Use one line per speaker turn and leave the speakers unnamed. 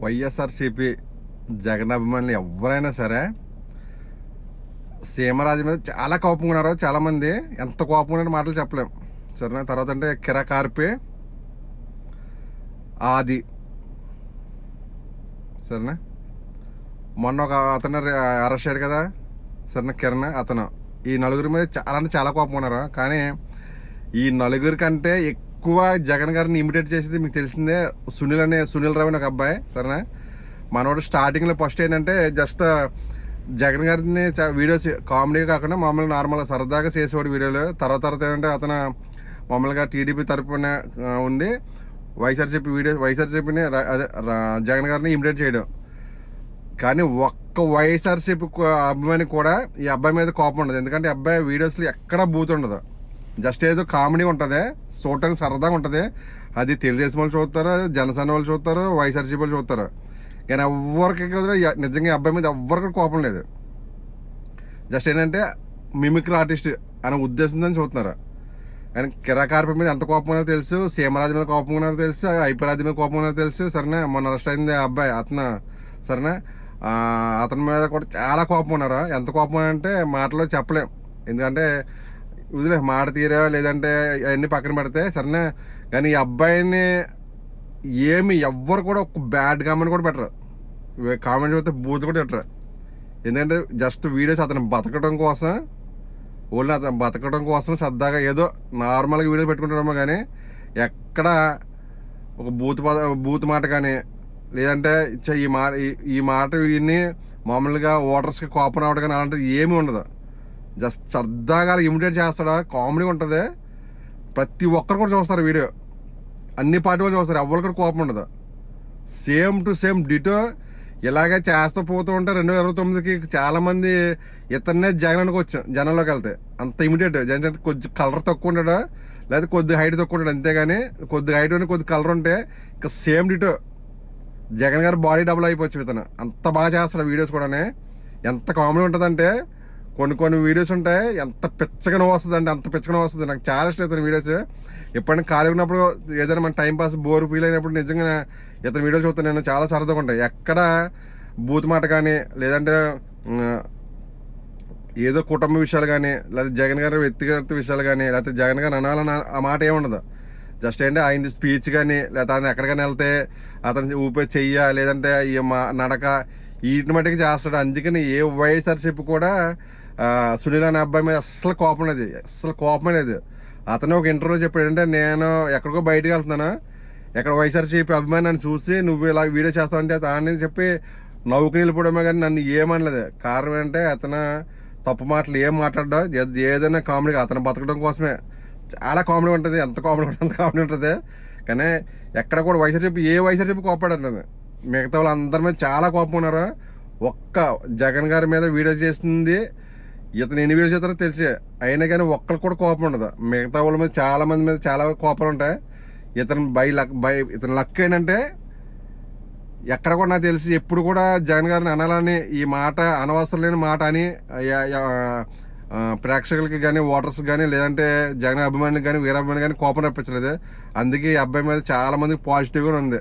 వైఎస్ఆర్సీపీ జగన్ అభిమానులు ఎవరైనా సరే సీమరాజు మీద చాలా కోపంగా ఉన్నారు. చాలామంది ఎంత కోపంగా మాటలు చెప్పలేం. సరేనా? తర్వాత అంటే కిరా కార్పే ఆది. సరేనా? మొన్న ఒక అతను అరెస్ట్ అయ్యాడు కదా? సరేనా? కిరణ్ అతను. ఈ నలుగురి మీద చాలా అంటే చాలా కోపం ఉన్నారు. కానీ ఈ నలుగురి కంటే ఎక్కువ జగన్ గారిని ఇమిటేట్ చేసేది మీకు తెలిసిందే సునీల్ అనే సునీల్ రావు అనే ఒక అబ్బాయి సరేనా? మనోడు స్టార్టింగ్లో ఫస్ట్ ఏంటంటే జస్ట్ uh, జగన్ గారిని వీడియోస్ కామెడీ కాకుండా మామూలుగా నార్మల్గా సరదాగా చేసేవాడు వీడియోలు. తర్వాత తర్వాత ఏంటంటే అతను మామూలుగా టీడీపీ తరపున uh, ఉండి వైఎస్ఆర్సీపీ వీడియో వైఎస్ఆర్సీపీని అదే జగన్ గారిని ఇమిటేట్ చేయడం. కానీ ఒక్క వైఎస్ఆర్సీపీ అభిమాని కూడా ఈ అబ్బాయి మీద కోపం ఉండదు. ఎందుకంటే అబ్బాయి వీడియోస్లో ఎక్కడా బూత్ ఉండదు. జస్ట్ ఏదో కామెడీ ఉంటుంది. చూడటానికి సరదాగా ఉంటుంది. అది తెలుగుదేశం వాళ్ళు చూస్తారు జనసేన వాళ్ళు చూస్తారు వైఎస్ఆర్సీపీ వాళ్ళు చూస్తారు. కానీ ఎవ్వరికి నిజంగా ఈ అబ్బాయి మీద ఎవ్వరికి కోపం లేదు. జస్ట్ ఏంటంటే మిమిక్రీ ఆర్టిస్ట్ అనే ఉద్దేశంతో చూస్తున్నారు. కానీ కిరాకార్పి మీద ఎంత కోపం ఉన్నారో తెలుసు సీమరాజు మీద కోపం ఉన్నారో తెలుసు ఐపరాజు మీద కోపం ఉన్నారో తెలుసు. సరేనా మొన్న అరెస్ట్ అయింది ఆ అబ్బాయి అతను. సరేనా? అతని మీద కూడా చాలా కోపం ఉన్నారు. ఎంత కోపం అంటే మాటలో చెప్పలేం. ఎందుకంటే వదిలే మాట తీరా లేదంటే అవన్నీ పక్కన పెడితే సరేనా? కానీ ఈ అబ్బాయిని ఏమి ఎవ్వరు కూడా ఒక బ్యాడ్ కామెంట్ కూడా పెట్టరు. కామెంట్ చూస్తే బూత్ కూడా పెట్టరు ఎందుకంటే జస్ట్ వీడియోస్ అతను బతకడం కోసం ఓన్లీ అతను బతకడం కోసం సరదాగా ఏదో నార్మల్గా వీడియో పెట్టుకుంటామో కానీ ఎక్కడ ఒక బూత్ పద బూత్ మాట కానీ లేదంటే ఈ మాట ఈ- ఈ మాట విని మామూలుగా ఓటర్స్కి కోపం రావడం కానీ అలాంటిది ఏమీ ఉండదు. జస్ట్ సరదాగా ఇమిటేట్ చేస్తాడా? కామెడీ ఉంటుంది. ప్రతి ఒక్కరు కూడా చూస్తారు వీడియో. అన్ని పార్టీ వాళ్ళు చూస్తారు. ఎవరికి కూడా కోపం ఉండదు. సేమ్ టు సేమ్ డిటో ఇలాగే చేస్తూ పోతూ ఉంటే రెండు వేల ఇరవై తొమ్మిదికి చాలామంది ఇతన్నే జగన్ వచ్చాం. జనంలోకి వెళ్తే. అంత ఇమిడియట్ జగన్ కొద్ది కలర్ తక్కువ ఉంటాడు? లేదా కొద్ది హైట్ తక్కువ ఉంటాడు? అంతేగాని కొద్ది హైట్ ఉండి కొద్ది కలర్ ఉంటే ఇంకా సేమ్ డిటో. జగన్ గారు బాడీ డబుల్ అయిపోవచ్చు ఇతను. అంత బాగా చేస్తాడు వీడియోస్ కూడానే. ఎంత కామెడీ ఉంటుందంటే కొన్ని కొన్ని వీడియోస్ ఉంటాయి. ఎంత పిచ్చగా నవ్వు వస్తుంది అంటే అంత పిచ్చగా వస్తుంది. నాకు చాలా ఇష్టం ఇతని వీడియోస్. ఎప్పుడైనా ఖాళీ ఉన్నప్పుడు ఏదైనా మన టైం పాస్ బోర్ ఫీల్ అయినప్పుడు నిజంగా ఇతని వీడియోస్ చూస్తాను నేను చాలా సరదాగా ఉంటాయి. ఎక్కడ బూత్ మాట కానీ లేదంటే ఏదో కుటుంబ విషయాలు కానీ లేకపోతే జగన్ గారి వ్యక్తిగత విషయాలు కానీ లేకపోతే జగన్ గారు అనాలని ఆ మాట ఏముండదు జస్ట్ ఏంటి ఆయన స్పీచ్ కానీ లేకపోతే ఆయన ఎక్కడికైనా వెళ్తే అతను ఊపే చెయ్య లేదంటే ఈ మా నడక వీటిని మట్టుకు చేస్తాడు. అందుకని ఏ వైఎస్ఆర్సీపీ కూడా సునీల్ అనే అబ్బాయి మీద అస్సలు కోపం లేదు. అస్సలు కోపం లేదు. అతను ఒక ఇంటర్వ్యూలో చెప్పాడు అంటే నేను ఎక్కడికో బయటకు వెళ్తున్నాను. ఎక్కడ వైఎస్ఆర్సీపీ అభిమాని నన్ను చూసి నువ్వు ఇలా వీడియో చేస్తావంటే అని చెప్పి నవ్వుకు నిలిపోవడమే కానీ నన్ను ఏమనలేదు. కారణం ఏంటంటే అతను తప్పు మాటలు ఏం మాట్లాడడం ఏదైనా కామెడీ అతను బతకడం కోసమే. చాలా కామెడీ ఉంటుంది. ఎంత కామెడీ ఉంటుంది అంత కామెడీ ఉంటుంది. కానీ ఎక్కడ కూడా వైఎస్ఆర్సీపీ ఏ వైఎస్ఆర్సీపీ కోపాడండి మిగతా వాళ్ళు అందరి మీద చాలా కోపం ఉన్నారు. ఒక్క జగన్ గారి మీద వీడియో చేస్తుంది ఇతను ఎన్ని వీడియో చేస్తారో తెలిసే. అయినా కానీ ఒక్కరికి కూడా కోపం ఉండదు. మిగతా వాళ్ళ మీద చాలా మంది మీద చాలా కోపాలు ఉంటాయి. ఇతను బై లక్ బై ఇతని లక్ ఏంటంటే ఎక్కడ కూడా నాకు తెలిసి ఎప్పుడు కూడా జగన్ గారిని అనాలని ఈ మాట అనవసరం లేని మాట అని ప్రేక్షకులకి కానీ ఓటర్స్ కానీ లేదంటే జగన్ అభిమానులకు కానీ వీరాభిమాని కానీ కోపం రప్పించలేదు. అందుకే ఈ అబ్బాయి మీద చాలా మందికి పాజిటివ్గా ఉంది.